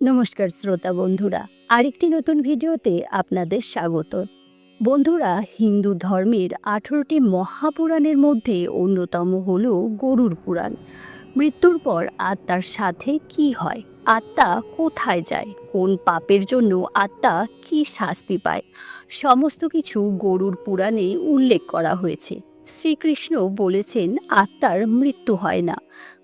নমস্কার শ্রোতা বন্ধুরা, আরেকটি নতুন ভিডিওতে আপনাদের স্বাগত। বন্ধুরা, হিন্দু ধর্মের আঠেরোটি মহাপুরাণের মধ্যে অন্যতম হল গরুর পুরাণ। মৃত্যুর পর আত্মার সাথে কি হয়? আত্মা কোথায় যায়? কোন পাপের জন্য আত্মা কি শাস্তি পায়? সমস্ত কিছু গরুর পুরাণে উল্লেখ করা হয়েছে। শ্রীকৃষ্ণ বলেছেন, আত্মার মৃত্যু হয় না।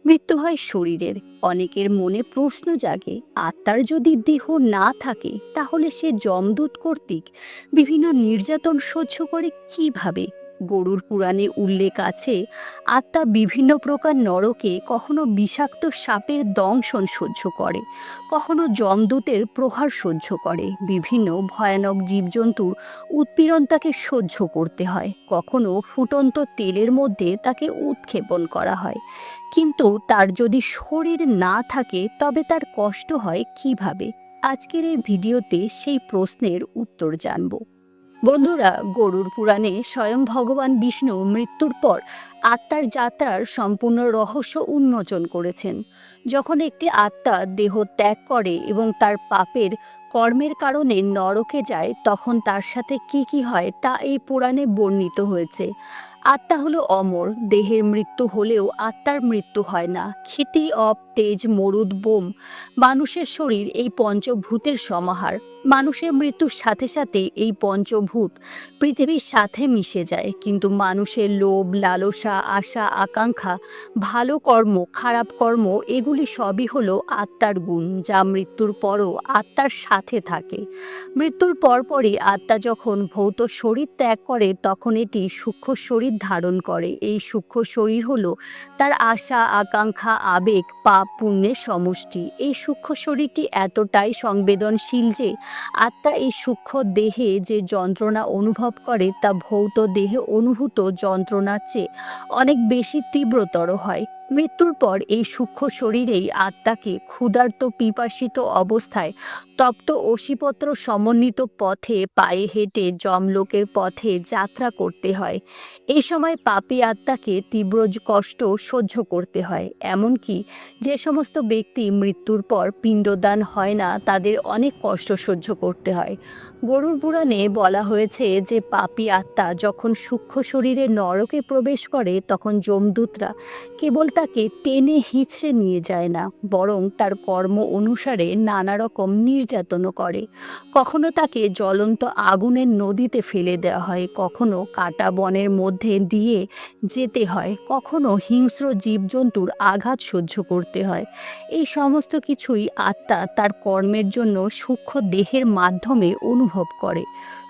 মৃত্যু হয় শরীরের। অনেকের মনে প্রশ্ন জাগে, আত্মার যদি দেহ না থাকে, তাহলে সে জমদূত কর্তৃক বিভিন্ন নির্যাতন সহ্য করে কীভাবে? গরুর পুরাণে উল্লেখ আছে, আত্মা বিভিন্ন প্রকার নরকে কখনো বিষাক্ত সাপের দংশন সহ্য করে, কখনো জমদূতের প্রহার সহ্য করে, বিভিন্ন ভয়ানক জীবজন্তুর উৎপীড়ন তাকে সহ্য করতে হয়, কখনো ফুটন্ত তেলের মধ্যে তাকে উৎক্ষেপণ করা হয়। কিন্তু তার যদি শরীর না থাকে, তবে তার কষ্ট হয় কীভাবে? আজকের এই ভিডিওতে সেই প্রশ্নের উত্তর জানব। বন্ধুরা, গরুর পুরাণে স্বয়ং ভগবান বিষ্ণু মৃত্যুর পর আত্মার যাত্রার সম্পূর্ণ রহস্য উন্মোচন করেছেন। যখন একটি আত্মা দেহ ত্যাগ করে এবং তার পাপের কর্মের কারণে নরকে যায়, তখন তার সাথে কি কি হয় তা এই পুরাণে বর্ণিত হয়েছে। আত্মা হলো অমর, দেহের মৃত্যু হলেও আত্মার মৃত্যু হয় না। ক্ষিতি, অপ, তেজ, মরুদ, বোম, মানুষের শরীর এই পঞ্চভূতের সমাহার। মানুষের মৃত্যুর সাথে সাথে এই পঞ্চভূত পৃথিবীর সাথে মিশে যায়। কিন্তু মানুষের লোভ, লালসা, আশা, আকাঙ্ক্ষা, ভালো কর্ম, খারাপ কর্ম, এগুলি সবই হলো আত্মার গুণ, যা মৃত্যুর পরও আত্মার সাথে থাকে। মৃত্যুর পরপরই আত্মা যখন ভৌত শরীর ত্যাগ করে, তখন এটি সূক্ষ্ম শরীর ধারণ করে। এই সূক্ষ্ম শরীর হলো তার আশা, আকাঙ্ক্ষা, আবেগ, পাপ, পুণ্যের সমষ্টি। এই সূক্ষ্ম শরীরটি এতটাই সংবেদনশীল যে আত্মা এই সূক্ষ্ম দেহে যে যন্ত্রণা অনুভব করে তা ভৌত দেহে অনুভূত যন্ত্রণার চেয়ে অনেক বেশি তীব্রতর হয়। মৃত্যুর পর এই সূক্ষ্ম শরীরেই আত্মাকে ক্ষুধার্ত পিপাসিত অবস্থায় তপ্ত অসিপত্র সমন্বিত পথে পায়ে হেঁটে যমলোকের পথে যাত্রা করতে হয়। এই সময় পাপী আত্মাকে তীব্র কষ্ট সহ্য করতে হয়, এমনকি যে সমস্ত ব্যক্তি মৃত্যুর পর পিণ্ডদান হয় না, তাদের অনেক কষ্ট সহ্য করতে হয়। গরুর পুরাণে বলা হয়েছে যে পাপী আত্মা যখন সূক্ষ্ম শরীরে নরকে প্রবেশ করে, তখন যমদূতরা কেবল তাকে টেনে হিঁচড়ে নিয়ে যায় না, বরং তার কর্ম অনুসারে নানা রকম নির্যাতনও করে। কখনো তাকে জ্বলন্ত আগুনের নদীতে ফেলে দেওয়া হয়, কখনো কাটা বনের মধ্যে দিয়ে যেতে হয়, কখনো হিংস্র জীবজন্তুর আঘাত সহ্য করতে হয়। এই সমস্ত কিছুই আত্মা তার কর্মের জন্য সূক্ষ্ম দেহের মাধ্যমে অনুভব করে।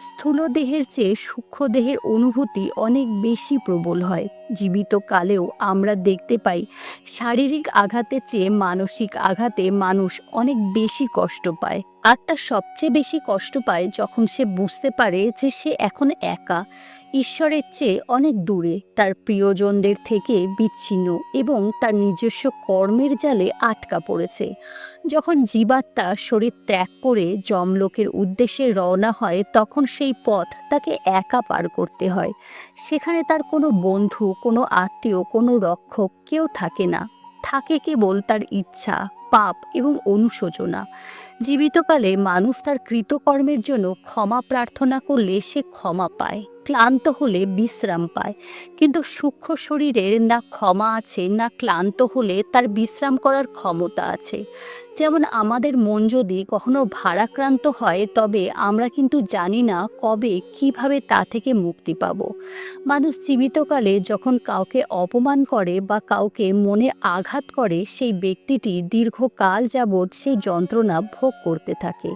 স্থূল দেহের চেয়ে সূক্ষ্ম দেহের অনুভূতি অনেক বেশি প্রবল হয়। জীবিত কালেও আমরা দেখতে পাই শারীরিক আঘাতের চেয়ে মানসিক আঘাতে মানুষ অনেক বেশি কষ্ট পায়। আত্মা সবচেয়ে বেশি কষ্ট পায় যখন সে বুঝতে পারে যে সে এখন একা। ঈশ্বরের চেয়ে অনেক দূরে, তার প্রিয়জনদের থেকে বিচ্ছিন্ন এবং তার নিজস্ব কর্মের জালে আটকা পড়েছে। যখন জীবাত্মা শরীর ত্যাগ করে যমলোকের উদ্দেশ্যে রওনা হয়, তখন সেই পথ তাকে একা পার করতে হয়। সেখানে তার কোনো বন্ধু, কোনো আত্মীয়, কোনো রক্ষক কেউ থাকে না। থাকে কেবল তার ইচ্ছা, পাপ এবং অনুশোচনা। জীবিতকালে মানুষ তার কৃতকর্মের জন্য ক্ষমা প্রার্থনা করলে সে ক্ষমা পায়, ক্লান্ত হলে বিশ্রাম পায়। কিন্তু সূক্ষ্ম শরীরের না ক্ষমা আছে, না ক্লান্ত হলে তার বিশ্রাম করার ক্ষমতা আছে। যেমন আমাদের মন যদি কখনো ভারাক্রান্ত হয়, তবে আমরা কিন্তু জানি না কবে কীভাবে তা থেকে মুক্তি পাব। মানুষ জীবিতকালে যখন কাউকে অপমান করে বা কাউকে মনে আঘাত করে, সেই ব্যক্তিটি দীর্ঘকাল যাবৎ সেই যন্ত্রণা ভোগ করতে থাকে।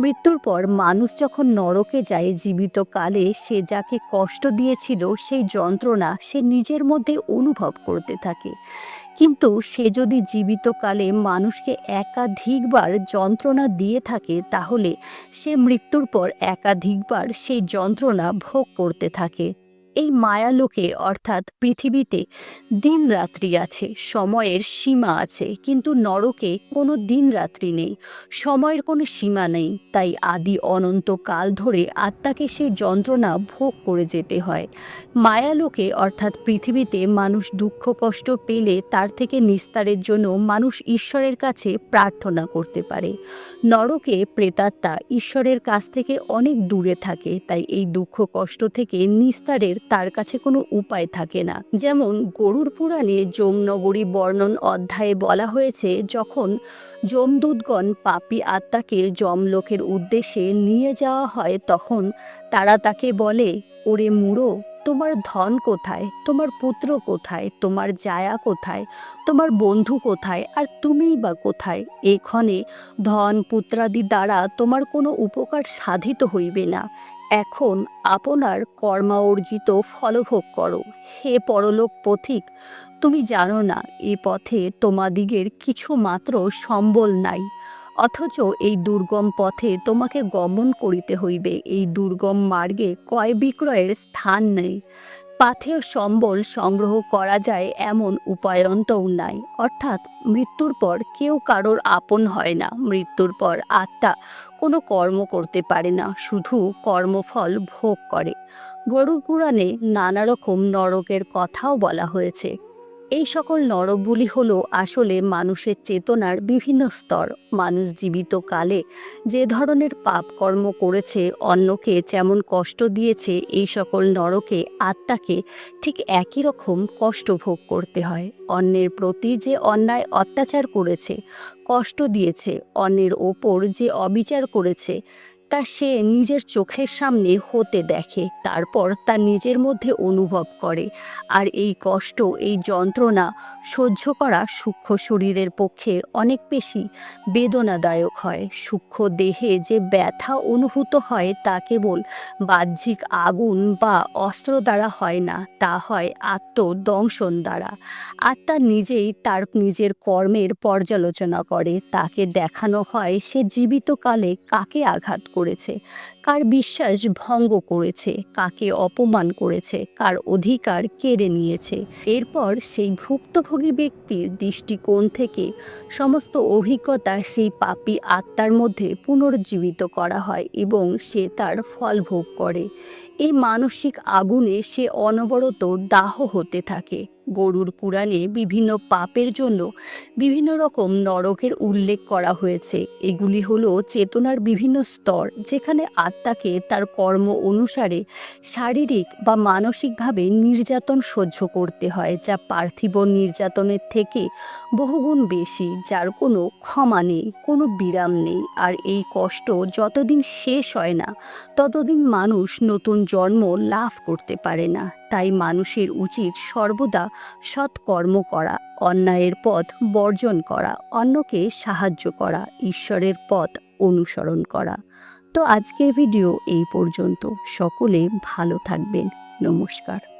মৃত্যুর পর মানুষ যখন নরকে যায় জীবিত কালে, সে যাকে কষ্ট দিয়েছিল, সেই যন্ত্রণা সে নিজের মধ্যে অনুভব করতে থাকে। কিন্তু সে যদি জীবিতকালে মানুষকে একাধিকবার যন্ত্রণা দিয়ে থাকে, তাহলে সে মৃত্যুর পর একাধিকবার সেই যন্ত্রণা ভোগ করতে থাকে। এই মায়ালোকে, অর্থাৎ পৃথিবীতে দিন রাত্রি আছে, সময়ের সীমা আছে, কিন্তু নরকে কোনো দিন রাত্রি নেই, সময়ের কোনো সীমা নেই, তাই আদি অনন্ত কাল ধরে আত্মাকে সেই যন্ত্রণা ভোগ করে যেতে হয়। মায়ালোকে, অর্থাৎ পৃথিবীতে মানুষ দুঃখ কষ্ট পেলে তার থেকে নিস্তারের জন্য মানুষ ঈশ্বরের কাছে প্রার্থনা করতে পারে। নরকে প্রেতাত্মা ঈশ্বরের কাছ থেকে অনেক দূরে থাকে, তাই এই দুঃখ কষ্ট থেকে নিস্তারের তার কাছে কোনো উপায় থাকে না। যেমন গরুর পুরাণে যমনগরী বর্ণন অধ্যায়ে বলা হয়েছে, যখন যমদূতগণ পাপী আত্মাকে যমলোকের উদ্দেশ্যে নিয়ে যাওয়া হয়, তখন তারা তাকে বলে, ওরে মুড়ো, তোমার ধন কোথায়? তোমার পুত্র কোথায়? তোমার জায়া কোথায়? তোমার বন্ধু কোথায়? আর তুমিই বা কোথায়? এক্ষণে ধন পুত্রাদি দ্বারা তোমার কোনো উপকার সাধিত হইবে না। এখন আপনার কর্মা অর্জিত ফলভোগ করো। হে পরলোক পথিক, তুমি জানো না, এ পথে তোমাদিগের কিছু মাত্র সম্বল নাই। অথচ এই দুর্গম পথে তোমাকে গমন করিতে হইবে। এই দুর্গম মার্গে ক্রয় বিক্রয়ের স্থান নেই। পাথেয় সম্বল সংগ্রহ করা যায় এমন উপায়ন্তও নাই। অর্থাৎ মৃত্যুর পর কেউ কারোর আপন হয় না। মৃত্যুর পর আত্মা কোনো কর্ম করতে পারে না, শুধু কর্মফল ভোগ করে। গরু পুরাণে নানা রকম নরকের কথাও বলা হয়েছে। এই সকল নরকগুলি হলো আসলে মানুষের চেতনার বিভিন্ন স্তর। মানুষ জীবিত কালে যে ধরনের পাপ কর্ম করেছে, অন্যকে যেমন কষ্ট দিয়েছে, এই সকল নরকে আত্মাকে ঠিক একই রকম কষ্ট ভোগ করতে হয়। অন্যের প্রতি যে অন্যায় অত্যাচার করেছে, কষ্ট দিয়েছে, অন্যের ওপর যে অবিচার করেছে তা সে নিজের চোখের সামনে হতে দেখে, তারপর তা নিজের মধ্যে অনুভব করে। আর এই কষ্ট, এই যন্ত্রণা সহ্য করা সূক্ষ্ম শরীরের পক্ষে অনেক বেশি বেদনাদায়ক হয়। সূক্ষ্ম দেহে যে ব্যথা অনুভূত হয় তা কেবল বাহ্যিক আগুন বা অস্ত্র দ্বারা হয় না, তা হয় আত্মদংশন দ্বারা। আত্মা নিজেই তার নিজের কর্মের পর্যালোচনা করে, তাকে দেখানো হয় সে জীবিতকালে কাকে আঘাত করেছে। কার বিশ্বাস ভঙ্গ করেছে, কাকে অপমান করেছে, কার অধিকার কেড়ে নিয়েছে। এরপর সেই ভুক্তভোগী ব্যক্তির দৃষ্টিকোণ থেকে সমস্ত অভিজ্ঞতা সেই পাপী আত্মার মধ্যে পুনর্জীবিত করা হয় এবং সে তার ফল ভোগ করে। এই মানসিক আগুনে সে অনবরত দাহ হতে থাকে। গরুর পুরাণে বিভিন্ন পাপের জন্য বিভিন্ন রকম নরকের উল্লেখ করা হয়েছে। এগুলি হলো চেতনার বিভিন্ন স্তর যেখানে আত্মাকে তার কর্ম অনুসারে শারীরিক বা মানসিকভাবে নির্যাতন সহ্য করতে হয়, যা পার্থিব নির্যাতনের থেকে বহুগুণ বেশি, যার কোনো ক্ষমা নেই, কোনো বিরাম নেই। আর এই কষ্ট যতদিন শেষ হয় না, ততদিন মানুষ নতুন জন্ম লাভ করতে পারে না। তাই মানুষের উচিত সর্বদা সৎকর্ম করা, অন্যায়ের পথ বর্জন করা, অন্যকে সাহায্য করা, ঈশ্বরের পথ অনুসরণ করা। আজকের ভিডিও এই পর্যন্ত। সকলে ভালো থাকবেন। নমস্কার।